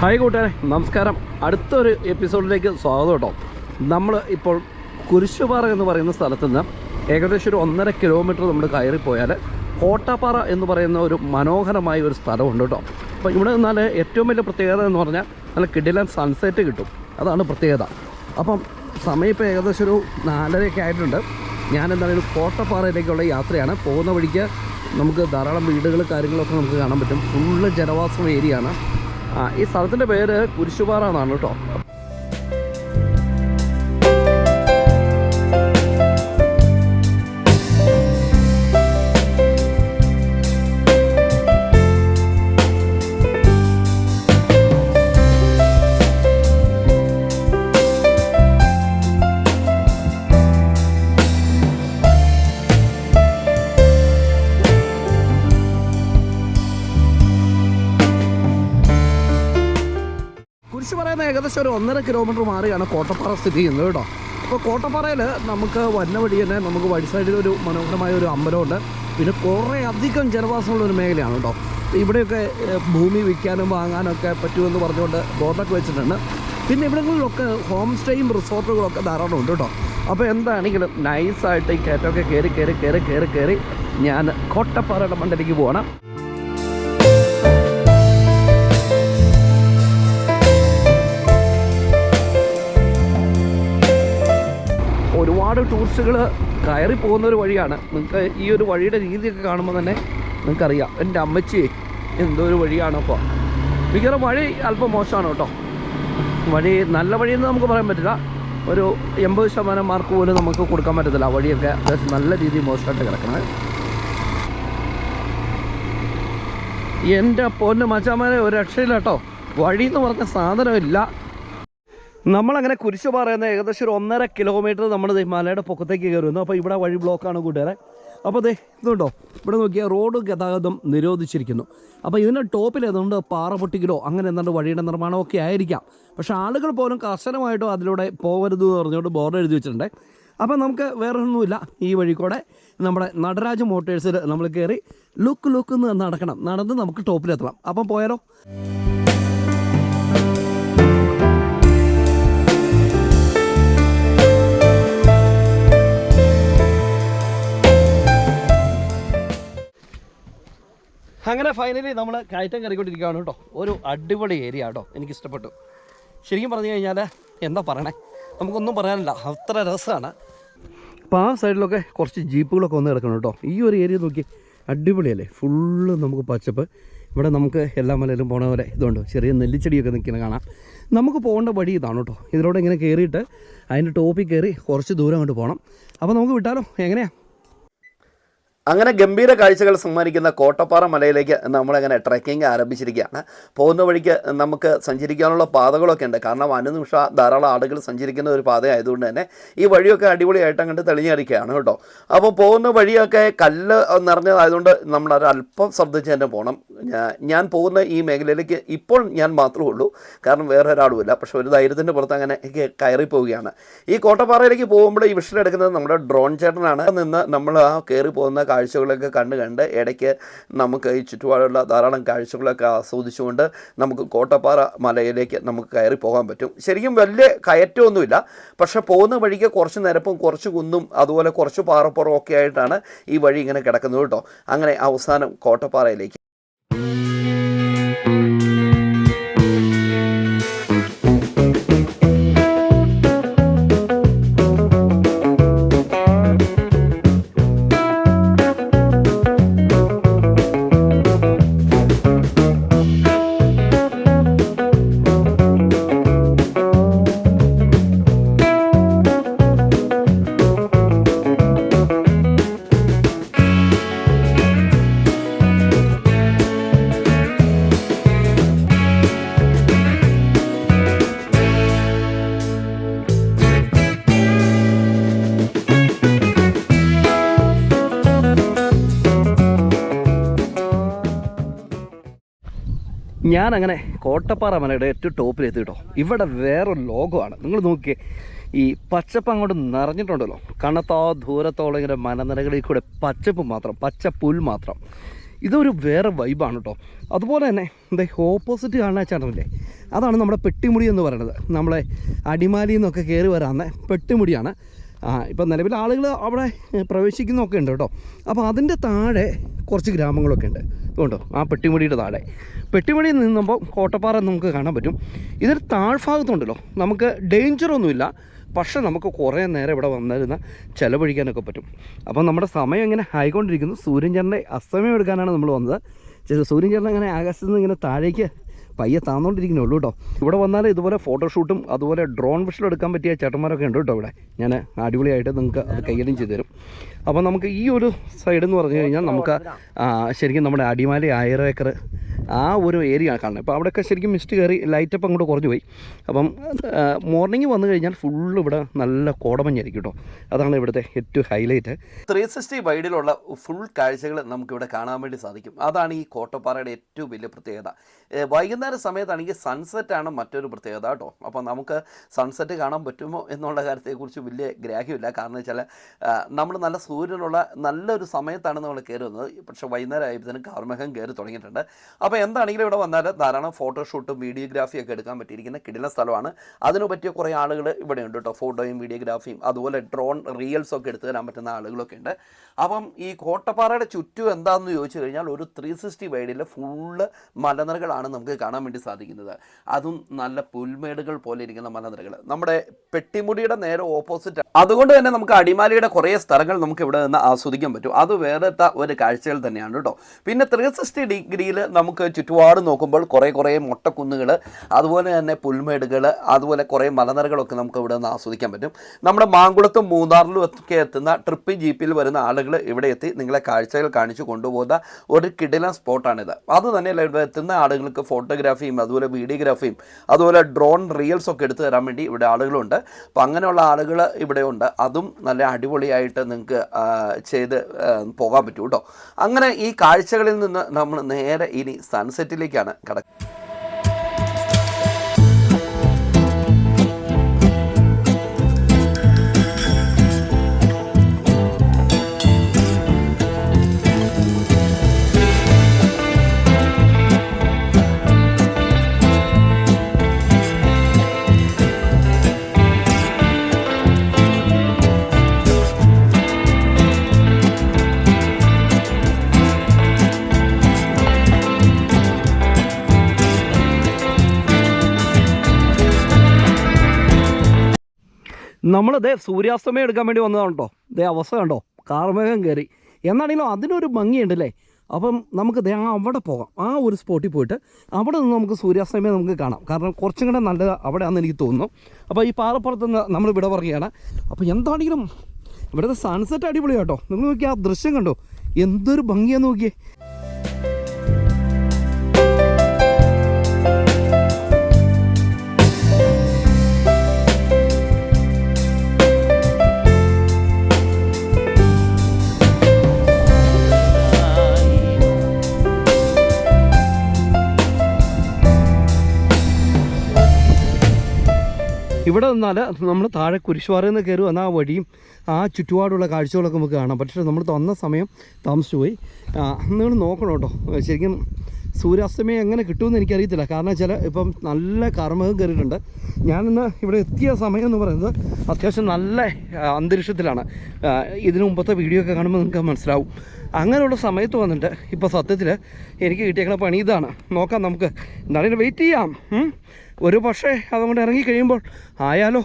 Hi കൂട്ടുകാരെ നമസ്കാരം. അടുത്തൊരു എപ്പിസോഡിലേക്ക് സ്വാഗതം കേട്ടോ. നമ്മൾ ഇപ്പോൾ കുരിശുപാറ എന്ന് പറയുന്ന സ്ഥലത്ത് നിന്ന് ഏകദേശം ഒരു ഒന്നര കിലോമീറ്റർ നമ്മൾ കയറിപ്പോയാൽ കോട്ടപ്പാറ എന്ന് പറയുന്ന ഒരു മനോഹരമായ ഒരു സ്ഥലമുണ്ട് കേട്ടോ. അപ്പോൾ ഇവിടെ നിന്നാൽ ഏറ്റവും വലിയ പ്രത്യേകത എന്ന് പറഞ്ഞാൽ നല്ല കിടിലൻ സൺസെറ്റ് കിട്ടും. അതാണ് പ്രത്യേകത. അപ്പം സമയം ഇപ്പോൾ ഏകദേശം ഒരു നാലരയൊക്കെ ആയിട്ടുണ്ട്. ഞാൻ എന്തായാലും കോട്ടപ്പാറയിലേക്കുള്ള യാത്രയാണ്. പോകുന്ന വഴിക്ക് നമുക്ക് ധാരാളം വീടുകൾ കാര്യങ്ങളൊക്കെ നമുക്ക് കാണാൻ പറ്റും. ഫുള്ള് ജനവാസ ഏരിയ ആണ് ആ ഈ സ്ഥലത്തിന്റെ പേര് കുരിശുപാറ എന്നാണ് കേട്ടോ. കുരിശ് പറയുന്ന ഏകദേശം ഒരു ഒന്നര കിലോമീറ്റർ മാറിയാണ് കോട്ടപ്പാറ സ്ഥിതി ചെയ്യുന്നത് കേട്ടോ. അപ്പോൾ കോട്ടപ്പാറയിൽ നമുക്ക് വന്ന വഴി തന്നെ നമുക്ക് വഴി സൈഡിൽ ഒരു മനോഹരമായ ഒരു അമ്പലമുണ്ട്. പിന്നെ കുറേ അധികം ജനവാസമുള്ള ഒരു മേഖലയാണ് കേട്ടോ. ഇവിടെയൊക്കെ ഭൂമി വിൽക്കാനും വാങ്ങാനൊക്കെ പറ്റുമെന്ന് പറഞ്ഞുകൊണ്ട് ബോർഡൊക്കെ വെച്ചിട്ടുണ്ട്. പിന്നെ ഇവിടങ്ങളിലൊക്കെ ഹോം സ്റ്റേയും റിസോർട്ടുകളൊക്കെ ധാരാളം ഉണ്ട് കേട്ടോ. അപ്പോൾ എന്താണെങ്കിലും നൈസായിട്ട് ഈ കയറ്റമൊക്കെ കയറി കയറി കയറി കയറി കയറി ഞാൻ കോട്ടപ്പാറയുടെ മണ്ടലേക്ക് പോകണം ഒരുപാട് ടൂറിസ്റ്റുകൾ കയറി പോകുന്ന ഒരു വഴിയാണ്. നിങ്ങൾക്ക് ഈ ഒരു വഴിയുടെ രീതിയൊക്കെ കാണുമ്പോൾ തന്നെ നിങ്ങൾക്കറിയാം. എന്റെ അമ്മച്ചി എന്തോ ഒരു വഴിയാണ് അപ്പോൾ വഴി അല്പം മോശമാണ് കേട്ടോ. വഴി നല്ല വഴിയെന്ന് നമുക്ക് പറയാൻ പറ്റില്ല. ഒരു എൺപത് ശതമാനം മാർക്ക് പോലും നമുക്ക് കൊടുക്കാൻ പറ്റത്തില്ല. വഴിയൊക്കെ അത്യാവശ്യം നല്ല രീതിയിൽ മോശമായിട്ട് കിടക്കണേ. എന്റെ പൊന്ന് മച്ചാമാരെ ഒരു രക്ഷയില്ല കേട്ടോ. വഴി എന്ന് പറഞ്ഞ സാധനമില്ല. നമ്മളങ്ങനെ കുരിശ് പറയുന്ന ഏകദേശം ഒരു ഒന്നര കിലോമീറ്റർ നമ്മൾ മലയുടെ പൊക്കത്തേക്ക് കയറുന്നു. അപ്പോൾ ഇവിടെ വഴി ബ്ലോക്കാണ് കൂട്ടുകാരെ. അപ്പോൾ അതെ ഇതുണ്ടോ? ഇവിടെ നോക്കിയാൽ റോഡ് ഗതാഗതം നിരോധിച്ചിരിക്കുന്നു. അപ്പോൾ ഇതിന്റെ ടോപ്പിൽ ഏതുകൊണ്ട് പാറ പൊട്ടിക്കലോ അങ്ങനെ എന്താണ്ട് വഴിയുടെ നിർമ്മാണമൊക്കെ ആയിരിക്കാം. പക്ഷേ ആളുകൾ പോലും കർശനമായിട്ടോ അതിലൂടെ പോകരുത് എന്ന് പറഞ്ഞുകൊണ്ട് ബോർഡ് എഴുതി വെച്ചിട്ടുണ്ട്. അപ്പോൾ നമുക്ക് വേറെ ഒന്നുമില്ല ഈ വഴി കൂടെ നമ്മുടെ നടരാജ് മോട്ടേഴ്സിൽ നമ്മൾ കയറി ലുക്ക് ലുക്ക് എന്ന് നടക്കണം. നടന്ന് നമുക്ക് ടോപ്പിലെത്തണം. അപ്പം പോയാലോ? അങ്ങനെ ഫൈനലി നമ്മൾ കയറ്റം കയറിക്കൊണ്ടിരിക്കുകയാണ് കേട്ടോ. ഒരു അടിപൊളി ഏരിയ കേട്ടോ. എനിക്ക് ഇഷ്ടപ്പെട്ടു ശരിക്കും പറഞ്ഞു കഴിഞ്ഞാൽ എന്താ പറയണേ? നമുക്കൊന്നും പറയാനില്ല. അത്ര രസമാണ് അപ്പോൾ ആ സൈഡിലൊക്കെ കുറച്ച് ജീപ്പുകളൊക്കെ വന്ന് കിടക്കണം കേട്ടോ. ഈ ഒരു ഏരിയ നോക്കി അടിപൊളിയല്ലേ? ഫുള്ള് നമുക്ക് പച്ചപ്പ്. ഇവിടെ നമുക്ക് എല്ലാ മലയിലും പോണ പോലെ ഇതുണ്ട്. ചെറിയ നെല്ലിച്ചെടിയൊക്കെ നിൽക്കുന്ന കാണാം. നമുക്ക് പോകേണ്ട വഴി ഇതാണ് കേട്ടോ. ഇതിലൂടെ ഇങ്ങനെ കയറിയിട്ട് അതിന്റെ ടോപ്പിൽ കയറി കുറച്ച് ദൂരം അങ്ങോട്ട് പോകണം അപ്പോൾ നമുക്ക് വിട്ടാലോ? എങ്ങനെയാണ് അങ്ങനെ ഗംഭീര കാഴ്ചകൾ സമ്മാനിക്കുന്ന കോട്ടപ്പാറ മലയിലേക്ക് നമ്മളങ്ങനെ ട്രെക്കിംഗ് ആരംഭിച്ചിരിക്കുകയാണ്. പോകുന്ന വഴിക്ക് നമുക്ക് സഞ്ചരിക്കാനുള്ള പാതകളൊക്കെ ഉണ്ട്. കാരണം അനുനിമിഷ ധാരാളം ആളുകൾ സഞ്ചരിക്കുന്ന ഒരു പാത ആയതുകൊണ്ട് തന്നെ ഈ വഴിയൊക്കെ അടിപൊളിയായിട്ട് അങ്ങോട്ട് തെളിഞ്ഞടിക്കുകയാണ് കേട്ടോ. അപ്പോൾ പോകുന്ന വഴിയൊക്കെ കല്ല് നിറഞ്ഞതായതുകൊണ്ട് നമ്മൾ അല്പം ശ്രദ്ധിച്ച് തന്നെ പോകണം. ഞാൻ പോകുന്ന ഈ മേഖലയിലേക്ക് ഇപ്പോൾ ഞാൻ മാത്രമേ ഉള്ളൂ. കാരണം വേറെ ഒരാളുമില്ല പക്ഷെ ഒരു ധൈര്യത്തിന്റെ പുറത്ത് അങ്ങനെ കയറി പോവുകയാണ് ഈ കോട്ടപ്പാറയിലേക്ക് പോകുമ്പോൾ ഈ വിഷയം എടുക്കുന്നത് നമ്മുടെ ഡ്രോൺ ചേട്ടനാണ്. നിന്ന് നമ്മൾ ആ കയറി പോകുന്ന കാഴ്ചകളൊക്കെ കണ്ട് കണ്ട് ഇടയ്ക്ക് നമുക്ക് ഈ ചുറ്റുപാടുള്ള ധാരാളം കാഴ്ചകളൊക്കെ ആസ്വദിച്ചുകൊണ്ട് നമുക്ക് കോട്ടപ്പാറ മലയിലേക്ക് നമുക്ക് കയറി പോകാൻ പറ്റും. ശരിക്കും വലിയ കയറ്റമൊന്നുമില്ല. പക്ഷേ പോകുന്ന വഴിക്ക് കുറച്ച് നിരപ്പും കുറച്ച് കുന്നും അതുപോലെ കുറച്ച് പാറപ്പുറവും ഒക്കെ ആയിട്ടാണ് ഈ വഴി ഇങ്ങനെ കിടക്കുന്നത് കേട്ടോ. അങ്ങനെ അവസാനം കോട്ടപ്പാറയിലേക്ക്. ഞാൻ അങ്ങനെ കോട്ടപ്പാറ മലയുടെ ഏറ്റവും ടോപ്പിലെത്തി കേട്ടോ ഇവിടെ വേറൊരു ലോകമാണ്. നിങ്ങൾ നോക്കിയേ ഈ പച്ചപ്പ് അങ്ങോട്ട് നിറഞ്ഞിട്ടുണ്ടല്ലോ. കണ്ണത്തോ ദൂരത്തോളം ഇങ്ങനെ മലനിരകളിൽ കൂടെ പച്ചപ്പ് മാത്രം പച്ച പുൽ മാത്രം. ഇതൊരു വേറെ വൈബാണ് കേട്ടോ അതുപോലെ തന്നെ എന്താ ഓപ്പോസിറ്റ് കാണുന്ന ചേട്ടനല്ലേ? അതാണ് നമ്മുടെ പെട്ടിമുടി എന്ന് പറയുന്നത്. നമ്മളെ അടിമാലിയിൽ നിന്നൊക്കെ കയറി വരാവുന്ന പെട്ടിമുടിയാണ്. ആ ഇപ്പം നിലവിൽ ആളുകൾ അവിടെ പ്രവേശിക്കുന്നൊക്കെ ഉണ്ട് കേട്ടോ. അപ്പോൾ അതിന്റെ താഴെ കുറച്ച് ഗ്രാമങ്ങളൊക്കെ ഉണ്ട്. ഇതുകൊണ്ടോ ആ പെട്ടിമുടിയുടെ താഴെ. പെട്ടിമുടിയിൽ നിന്നുമ്പോൾ കോട്ടപ്പാറ നമുക്ക് കാണാൻ പറ്റും. ഇതൊരു താഴ്ഭാഗത്തുണ്ടല്ലോ. നമുക്ക് ഡേഞ്ചറൊന്നുമില്ല. പക്ഷേ നമുക്ക് കുറേ നേരം ഇവിടെ വന്നിരുന്ന ചിലവഴിക്കാനൊക്കെ പറ്റും. അപ്പം നമ്മുടെ സമയം ഇങ്ങനെ ആയിക്കൊണ്ടിരിക്കുന്നു. സൂര്യൻചന്ദ്രന്റെ അസ്തമയം എടുക്കാനാണ് നമ്മൾ വന്നത്. ചെ- സൂര്യൻചന്ദ്രൻ ഇങ്ങനെ ആകാശത്ത് നിന്ന് ഇങ്ങനെ താഴേക്ക് പയ്യെ താന്നുകൊണ്ടിരിക്കുന്നേ ഉള്ളൂ കേട്ടോ. ഇവിടെ വന്നാൽ ഇതുപോലെ ഫോട്ടോഷൂട്ടും അതുപോലെ ഡ്രോൺ വിഷലും എടുക്കാൻ പറ്റിയ ചേട്ടന്മാരൊക്കെ ഉണ്ട് കേട്ടോ ഇവിടെ. ഞാൻ അടിപൊളിയായിട്ട് നിങ്ങൾക്ക് അത് കൈകാര്യം ചെയ്തു തരും. അപ്പോൾ നമുക്ക് ഈ ഒരു സൈഡ് എന്ന് പറഞ്ഞു കഴിഞ്ഞാൽ നമുക്ക് ശരിക്കും നമ്മുടെ അടിമാലി ആയിരം ഏക്കർ ആ ഒരു ഏരിയ കാണുന്നത്. അപ്പോൾ അവിടെയൊക്കെ ശരിക്കും മിസ്റ്റ് കയറി ലൈറ്റപ്പ് അങ്ങോട്ട് കുറഞ്ഞു പോയി. അപ്പം മോർണിംഗ് വന്നു കഴിഞ്ഞാൽ ഫുള്ള് ഇവിടെ നല്ല കോടമഞ്ഞായിരിക്കും കേട്ടോ. അതാണ് ഇവിടുത്തെ ഏറ്റവും ഹൈലൈറ്റ് ത്രീ സിക്സ്റ്റി വൈഡിലുള്ള ഫുൾ കാഴ്ചകൾ നമുക്കിവിടെ കാണാൻ വേണ്ടി സാധിക്കും. അതാണ് ഈ കോട്ടപ്പാറയുടെ ഏറ്റവും വലിയ പ്രത്യേകത. വൈകുന്നേര സമയത്താണെങ്കിൽ സൺസെറ്റാണ് ആണ് മറ്റൊരു പ്രത്യേകത കേട്ടോ. അപ്പോൾ നമുക്ക് സൺസെറ്റ് കാണാൻ പറ്റുമോ എന്നുള്ള കാര്യത്തെക്കുറിച്ച് വലിയ ഗ്രാഹ്യമില്ല. കാരണം വെച്ചാൽ നമ്മൾ നല്ല സൂര്യനുള്ള നല്ലൊരു സമയത്താണ് നമ്മൾ കയറി വന്നത്. പക്ഷേ വൈകുന്നേരം ആയപ്പോഴത്തേനും കാർമേഘം കയറി തുടങ്ങിയിട്ടുണ്ട്. അപ്പോൾ എന്താണെങ്കിലും ഇവിടെ വന്നാൽ ധാരാളം ഫോട്ടോഷൂട്ടും വീഡിയോഗ്രാഫിയൊക്കെ എടുക്കാൻ പറ്റിയിരിക്കുന്ന കിടില സ്ഥലമാണ്. അതിനു പറ്റിയ കുറേ ആളുകൾ ഇവിടെ ഉണ്ട് കേട്ടോ. ഫോട്ടോയും വീഡിയോഗ്രാഫിയും അതുപോലെ ഡ്രോൺ റീൽസ് ഒക്കെ എടുത്തു തരാൻ പറ്റുന്ന ആളുകളൊക്കെ ഉണ്ട്. അപ്പം ഈ കോട്ടപ്പാറയുടെ ചുറ്റും എന്താണെന്ന് ചോദിച്ചു കഴിഞ്ഞാൽ ഒരു ത്രീ സിക്സ്റ്റി വൈഡിൽ ഫുള്ള് മലനിരകളാണ് നമുക്ക് കാണാൻ വേണ്ടി സാധിക്കുന്നത്. അതും നല്ല പുൽമേടുകൾ പോലെ ഇരിക്കുന്ന മലനിരകൾ. നമ്മുടെ പെട്ടിമുടിയുടെ നേരെ ഓപ്പോസിറ്റ് അതുകൊണ്ട് തന്നെ നമുക്ക് അടിമാലിയുടെ കുറേ സ്ഥലങ്ങൾ നമുക്ക് ഇവിടെ നിന്ന് ആസ്വദിക്കാൻ പറ്റും. അത് വേറെത്ത ഒരു കാഴ്ചകൾ തന്നെയാണ് കേട്ടോ. പിന്നെ ത്രീ സിക്സ്റ്റി ഡിഗ്രിയിൽ നമുക്ക് ചുറ്റുപാട് നോക്കുമ്പോൾ കുറേ കുറേ മൊട്ടക്കുന്നുകൾ അതുപോലെ തന്നെ പുൽമേടുകൾ അതുപോലെ കുറേ മലനിരകളൊക്കെ നമുക്ക് ഇവിടെ നിന്ന് ആസ്വദിക്കാൻ പറ്റും. നമ്മുടെ മാങ്കുളത്തും മൂന്നാറിലും ഒക്കെ എത്തുന്ന ട്രിപ്പ് ജീപ്പിൽ വരുന്ന ആളുകൾ ഇവിടെ എത്തി നിങ്ങളെ കാഴ്ചകൾ കാണിച്ചു കൊണ്ടുപോകുന്ന ഒരു കിടിലൻ സ്പോട്ടാണിത്. അത് തന്നെയല്ല ഇവിടെ എത്തുന്ന ആളുകൾക്ക് ഫോട്ടോഗ്രാഫിയും അതുപോലെ വീഡിയോഗ്രാഫിയും അതുപോലെ ഡ്രോൺ റീൽസ് ഒക്കെ എടുത്തു തരാൻ വേണ്ടി ഇവിടെ ആളുകളുണ്ട്. അപ്പം അങ്ങനെയുള്ള ആളുകൾ ഇവിടെ ഉണ്ട്. അതും നല്ല അടിപൊളിയായിട്ട് നിങ്ങൾക്ക് ചെയ്ത് പോകാൻ പറ്റും കേട്ടോ. അങ്ങനെ ഈ കാഴ്ചകളിൽ നിന്ന് നമ്മൾ നേരെ ഇനി സൺസെറ്റിലേക്കാണ് കിടക്കുന്നത് നമ്മൾ ദേ സൂര്യാസ്തമയം എടുക്കാൻ വേണ്ടി വന്നതാണ് കേട്ടോ ദേ അവസ്ഥ കണ്ടോ? കാർമേഘം കയറി എന്നാണെങ്കിലും അതിനൊരു ഭംഗിയുണ്ട് അല്ലേ അപ്പം നമുക്ക് ദേ അവിടെ പോകാം. ആ ഒരു സ്പോട്ടിൽ പോയിട്ട് അവിടെ നിന്ന് നമുക്ക് സൂര്യാസ്തമയം നമുക്ക് കാണാം. കാരണം കുറച്ചും കൂടെ നല്ലത് അവിടെയാണെന്ന് എനിക്ക് തോന്നുന്നു. അപ്പോൾ ഈ പാറപ്പുറത്ത് നമ്മൾ ഇവിടെ പറയുകയാണ്. അപ്പോൾ എന്താണെങ്കിലും ഇവിടുത്തെ സൺസെറ്റ് അടിപൊളിയാട്ടോ. നിങ്ങൾ നോക്കി ആ ദൃശ്യം കണ്ടോ? എന്തൊരു ഭംഗിയാന്ന് നോക്കിയേ. ഇവിടെ നിന്നാൽ നമ്മൾ താഴെ കുരിശുവാറിൽ നിന്ന് കയറി വന്ന ആ വഴിയും ആ ചുറ്റുപാടുള്ള കാഴ്ചകളൊക്കെ നമുക്ക് കാണാം. പക്ഷേ നമ്മൾ തന്ന സമയം താമസിച്ചു പോയി. നിങ്ങൾ നോക്കണം കേട്ടോ. ശരിക്കും സൂര്യാസ്തമയം എങ്ങനെ കിട്ടുമെന്ന് എനിക്കറിയത്തില്ല. കാരണം ചില ഇപ്പം നല്ല കർമ്മകം കയറിയിട്ടുണ്ട്. ഞാനിന്ന് ഇവിടെ എത്തിയ സമയം എന്ന് പറയുന്നത് അത്യാവശ്യം നല്ല അന്തരീക്ഷത്തിലാണ്. ഇതിനു മുമ്പത്തെ വീഡിയോ ഒക്കെ കാണുമ്പോൾ നിങ്ങൾക്ക് മനസ്സിലാവും. അങ്ങനെയുള്ള സമയത്ത് വന്നിട്ട് ഇപ്പോൾ സത്യത്തിൽ എനിക്ക് കിട്ടിയേക്കണ പണി ഇതാണ്. നോക്കാം നമുക്ക്. എന്താണെങ്കിലും വെയിറ്റ് ചെയ്യാം. ഒരു പക്ഷേ അതുകൊണ്ട് ഇറങ്ങി കഴിയുമ്പോൾ ആയാലോ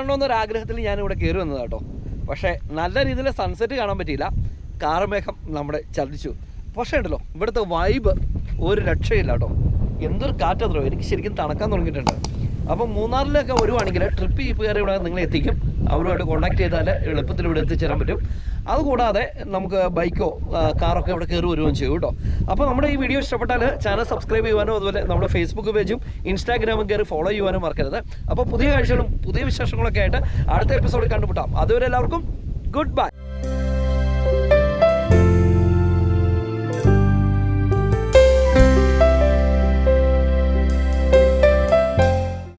കാണണമെന്നൊരു ആഗ്രഹത്തിൽ ഞാനിവിടെ കയറി വന്നത് കേട്ടോ പക്ഷേ നല്ല രീതിയിൽ സൺസെറ്റ് കാണാൻ പറ്റിയില്ല. കാർമേഘം നമ്മുടെ ചതിച്ചു പക്ഷേ ഉണ്ടല്ലോ ഇവിടുത്തെ വൈബ് ഒരു രക്ഷയില്ല കേട്ടോ എന്തൊരു കാറ്റത്രോ എനിക്ക് ശരിക്കും തണുക്കാൻ തുടങ്ങിയിട്ടുണ്ട്. അപ്പം മൂന്നാറിലൊക്കെ വരുവാണെങ്കിൽ ട്രിപ്പ് ജീപ്പ് കയറി ഇവിടെ നിങ്ങൾ എത്തിക്കും. അവരുമായിട്ട് കോൺടാക്ട് ചെയ്താൽ എളുപ്പത്തിൽ ഇവിടെ എത്തിച്ചേരാൻ പറ്റും. അതുകൂടാതെ നമുക്ക് ബൈക്കോ കാറോ കാറൊക്കെ ഇവിടെ കയറി വരികയും ചെയ്യും കേട്ടോ. അപ്പോൾ നമ്മുടെ ഈ വീഡിയോ ഇഷ്ടപ്പെട്ടാൽ ചാനൽ സബ്സ്ക്രൈബ് ചെയ്യുവാനും അതുപോലെ നമ്മുടെ ഫേസ്ബുക്ക് പേജും ഇൻസ്റ്റാഗ്രാമും കയറി ഫോളോ ചെയ്യുവാനും മറക്കരുത്. അപ്പോൾ പുതിയ കാഴ്ചകളും പുതിയ വിശേഷങ്ങളൊക്കെ ആയിട്ട് അടുത്ത എപ്പിസോഡിൽ കണ്ടുമുട്ടാം. അതുവരെ എല്ലാവർക്കും ഗുഡ് ബൈ